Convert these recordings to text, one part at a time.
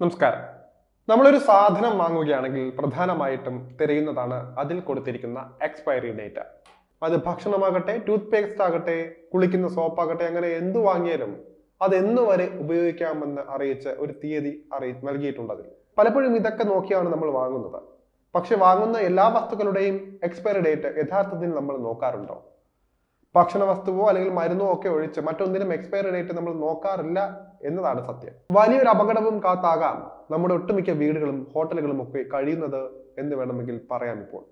നമസ്കാരം. നമ്മളൊരു സാധനം വാങ്ങുകയാണെങ്കിൽ പ്രധാനമായിട്ടും തിരയുന്നതാണ് അതിൽ കൊടുത്തിരിക്കുന്ന എക്സ്പയറി ഡേറ്റ് അത് ഭക്ഷണമാകട്ടെ ടൂത്ത് പേസ്റ്റ് ആകട്ടെ കുളിക്കുന്ന സോപ്പാകട്ടെ അങ്ങനെ എന്തു വാങ്ങിയാലും അത് എന്നു വരെ ഉപയോഗിക്കാമെന്ന് അറിയിച്ച് ഒരു തീയതി അറിയി നൽകിയിട്ടുണ്ട് പലപ്പോഴും ഇതൊക്കെ നോക്കിയാണ് നമ്മൾ വാങ്ങുന്നത്. പക്ഷെ വാങ്ങുന്ന എല്ലാ വസ്തുക്കളുടെയും എക്സ്പയറി ഡേറ്റ് യഥാർത്ഥത്തിൽ നമ്മൾ നോക്കാറുണ്ടോ? ഭക്ഷണ വസ്തുവോ അല്ലെങ്കിൽ മരുന്നോ ഒക്കെ ഒഴിച്ച് മറ്റൊന്നിനും എക്സ്പയർ ഡേറ്റ് നമ്മൾ നോക്കാറില്ല എന്നതാണ് സത്യം. വലിയൊരു അപകടവും കാത്താകാം നമ്മുടെ ഒട്ടുമിക്ക വീടുകളും ഹോട്ടലുകളും ഒക്കെ കഴിയുന്നത് എന്ന് വേണമെങ്കിൽ പറയാം ഇപ്പോൾ.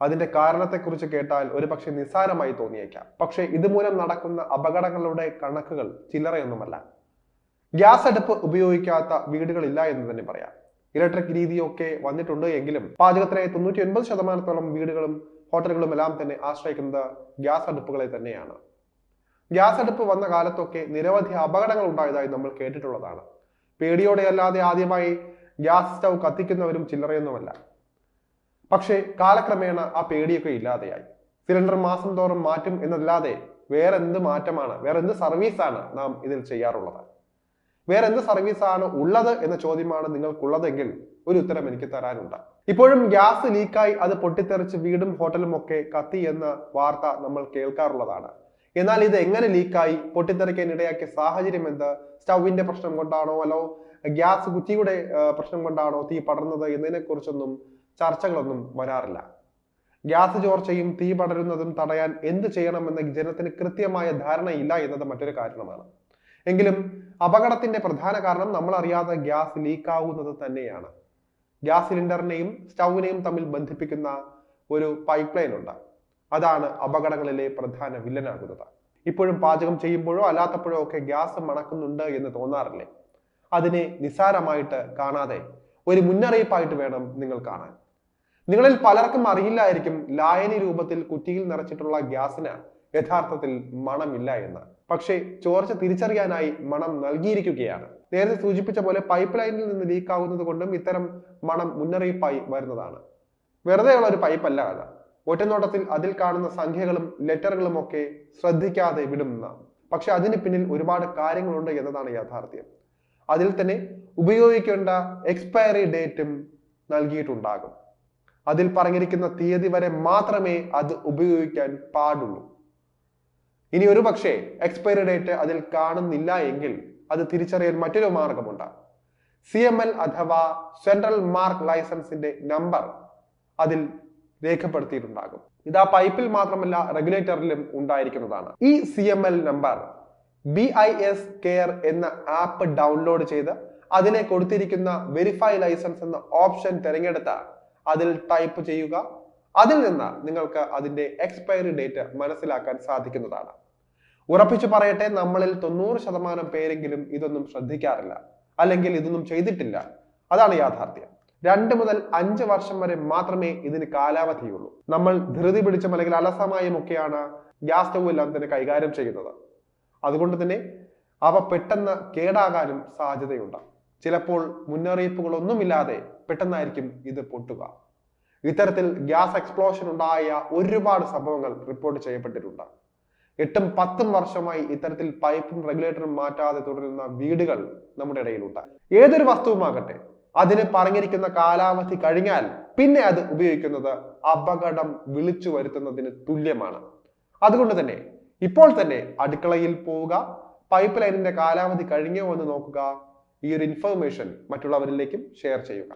അതിന്റെ കാരണത്തെക്കുറിച്ച് കേട്ടാൽ ഒരുപക്ഷെ നിസ്സാരമായി തോന്നിയേക്കാം. പക്ഷേ ഇതുമൂലം നടക്കുന്ന അപകടങ്ങളുടെ കണക്കുകൾ ചില്ലറയൊന്നുമല്ല. ഗ്യാസ് അടുപ്പ് ഉപയോഗിക്കാത്ത വീടുകളില്ല എന്ന് തന്നെ പറയാം. ഇലക്ട്രിക് രീതിയൊക്കെ വന്നിട്ടുണ്ട് എങ്കിലും പാചകത്തിനായി തൊണ്ണൂറ്റി ഒൻപത് ശതമാനത്തോളം വീടുകളും ഹോട്ടലുകളും എല്ലാം തന്നെ ആശ്രയിക്കുന്നത് ഗ്യാസ് അടുപ്പുകളെ തന്നെയാണ്. ഗ്യാസ് അടുപ്പ് വന്ന കാലത്തൊക്കെ നിരവധി അപകടങ്ങൾ ഉണ്ടായതായി നമ്മൾ കേട്ടിട്ടുള്ളതാണ്. പേടിയോടെ അല്ലാതെ ആദ്യമായി ഗ്യാസ് സ്റ്റൗ കത്തിക്കുന്നവരും ചില്ലറയൊന്നുമല്ല. പക്ഷേ കാലക്രമേണ ആ പേടിയൊക്കെ ഇല്ലാതെയായി. സിലിണ്ടർ മാസം തോറും മാറ്റും എന്നല്ലാതെ വേറെ എന്ത് മാറ്റമാണ് വേറെ എന്ത് സർവീസാണ് നാം ഇതിൽ ചെയ്യാറുള്ളത്? വേറെ എന്ത് സർവീസാണ് ഉള്ളത് എന്ന ചോദ്യമാണ് നിങ്ങൾക്കുള്ളതെങ്കിൽ ഒരു ഉത്തരം എനിക്ക് തരാനുണ്ട്. ഇപ്പോഴും ഗ്യാസ് ലീക്കായി അത് പൊട്ടിത്തെറിച്ച് വീടും ഹോട്ടലും ഒക്കെ കത്തി എന്ന വാർത്ത നമ്മൾ കേൾക്കാറുള്ളതാണ്. എന്നാൽ ഇത് എങ്ങനെ ലീക്കായി പൊട്ടിത്തെറിക്കാൻ ഇടയാക്കിയ സാഹചര്യം എന്ത്? സ്റ്റൗവിന്റെ പ്രശ്നം കൊണ്ടാണോ അല്ലോ ഗ്യാസ് കുറ്റിയുടെ പ്രശ്നം കൊണ്ടാണോ തീ പടർന്നത് എന്നതിനെ കുറിച്ചൊന്നും ചർച്ചകളൊന്നും വരാറില്ല. ഗ്യാസ് ചോർച്ചയും തീ പടരുന്നതും തടയാൻ എന്ത് ചെയ്യണമെന്ന് ജനത്തിന് കൃത്യമായ ധാരണയില്ല എന്നത് മറ്റൊരു കാരണമാണ്. എങ്കിലും അപകടത്തിന്റെ പ്രധാന കാരണം നമ്മൾ അറിയാതെ ഗ്യാസ് ലീക്കാവുന്നത് തന്നെയാണ്. ഗ്യാസ് സിലിണ്ടറിനെയും സ്റ്റൗവിനെയും തമ്മിൽ ബന്ധിപ്പിക്കുന്ന ഒരു പൈപ്പ് ലൈൻ ഉണ്ട്. അതാണ് അപകടങ്ങളിലെ പ്രധാന വില്ലനാകുന്നത്. ഇപ്പോഴും പാചകം ചെയ്യുമ്പോഴോ അല്ലാത്തപ്പോഴോ ഒക്കെ ഗ്യാസ് മണക്കുന്നുണ്ട് എന്ന് തോന്നാറില്ലേ? അതിനെ നിസ്സാരമായിട്ട് കാണാതെ ഒരു മുന്നറിയിപ്പായിട്ട് വേണം നിങ്ങൾ കാണാൻ. നിങ്ങളിൽ പലർക്കും അറിയില്ലായിരിക്കും ലായനി രൂപത്തിൽ കുറ്റിയിൽ നിറച്ചിട്ടുള്ള ഗ്യാസിന് യഥാർത്ഥത്തിൽ മണമില്ല എന്ന്. പക്ഷേ ചോർച്ച തിരിച്ചറിയാനായി മണം നൽകിയിരിക്കുകയാണ്. നേരത്തെ സൂചിപ്പിച്ച പോലെ പൈപ്പ് ലൈനിൽ നിന്ന് ലീക്ക് ആകുന്നത് കൊണ്ടും ഇത്തരം മണം മുന്നറിയിപ്പായി വരുന്നതാണ്. വെറുതെയുള്ള ഒരു പൈപ്പല്ല അത്. ഒറ്റനോട്ടത്തിൽ അതിൽ കാണുന്ന സംഖ്യകളും ലെറ്ററുകളും ഒക്കെ ശ്രദ്ധിക്കാതെ വിടുന്ന പക്ഷെ അതിന് പിന്നിൽ ഒരുപാട് കാര്യങ്ങളുണ്ട് എന്നതാണ് യാഥാർത്ഥ്യം. അതിൽ തന്നെ ഉപയോഗിക്കേണ്ട എക്സ്പയറി ഡേറ്റും നൽകിയിട്ടുണ്ടാകും. അതിൽ പറഞ്ഞിരിക്കുന്ന തീയതി വരെ മാത്രമേ അത് ഉപയോഗിക്കാൻ പാടുള്ളൂ. ഇനി ഒരു പക്ഷേ എക്സ്പയറി ഡേറ്റ് അതിൽ കാണുന്നില്ല എങ്കിൽ അത് തിരിച്ചറിയാൻ മറ്റൊരു മാർഗമുണ്ട്. സി എം എൽ അഥവാ സെൻട്രൽ മാർക്ക് ലൈസൻസിന്റെ നമ്പർ അതിൽ രേഖപ്പെടുത്തിയിട്ടുണ്ടാകും. ഇത് ആ പൈപ്പിൽ മാത്രമല്ല റെഗുലേറ്ററിലും ഉണ്ടായിരിക്കുന്നതാണ്. ഈ C M L number B I S care എന്ന ആപ്പ് ഡൗൺലോഡ് ചെയ്ത് അതിനെ കൊടുത്തിരിക്കുന്ന വെരിഫൈ ലൈസൻസ് എന്ന ഓപ്ഷൻ തിരഞ്ഞെടുത്ത് അതിൽ ടൈപ്പ് ചെയ്യുക. അതിൽ നിന്ന് നിങ്ങൾക്ക് അതിന്റെ എക്സ്പയറി ഡേറ്റ് മനസ്സിലാക്കാൻ സാധിക്കുന്നതാണ്. ഉറപ്പിച്ചു പറയട്ടെ നമ്മളിൽ തൊണ്ണൂറ് ശതമാനം പേരെങ്കിലും ഇതൊന്നും ശ്രദ്ധിക്കാറില്ല. അല്ലെങ്കിൽ ഇതൊന്നും ചെയ്തിട്ടില്ല. അതാണ് യാഥാർത്ഥ്യം. രണ്ട് മുതൽ അഞ്ച് വർഷം വരെ മാത്രമേ ഇതിന് കാലാവധിയുള്ളൂ. നമ്മൾ ധൃതി പിടിച്ചും അല്ലെങ്കിൽ അലസമായും ഒക്കെയാണ് ഗ്യാസ് സ്റ്റവ് എല്ലാം തന്നെ കൈകാര്യം ചെയ്യുന്നത്. അതുകൊണ്ട് തന്നെ അവ പെട്ടെന്ന് കേടാകാനും സാധ്യതയുണ്ട്. ചിലപ്പോൾ മുന്നറിയിപ്പുകളൊന്നുമില്ലാതെ പെട്ടെന്നായിരിക്കും ഇത് പൊട്ടുക. ഇത്തരത്തിൽ ഗ്യാസ് എക്സ്പ്ലോഷൻ ഉണ്ടായ ഒരുപാട് സംഭവങ്ങൾ റിപ്പോർട്ട് ചെയ്യപ്പെട്ടിട്ടുണ്ട്. എട്ടും പത്തും വർഷമായി ഇത്തരത്തിൽ പൈപ്പും റെഗുലേറ്ററും മാറ്റാതെ തുടരുന്ന വീടുകൾ നമ്മുടെ ഇടയിലുണ്ട്. ഏതൊരു വസ്തുവുമാകട്ടെ അതിന് പറഞ്ഞിരിക്കുന്ന കാലാവധി കഴിഞ്ഞാൽ പിന്നെ അത് ഉപയോഗിക്കുന്നത് അപകടം വിളിച്ചു വരുത്തുന്നതിന് തുല്യമാണ്. അതുകൊണ്ട് തന്നെ ഇപ്പോൾ തന്നെ അടുക്കളയിൽ പോവുക പൈപ്പ് ലൈനിന്റെ കാലാവധി കഴിഞ്ഞോ എന്ന് നോക്കുക ഈ ഒരു ഇൻഫർമേഷൻ മറ്റുള്ളവരിലേക്കും ഷെയർ ചെയ്യുക.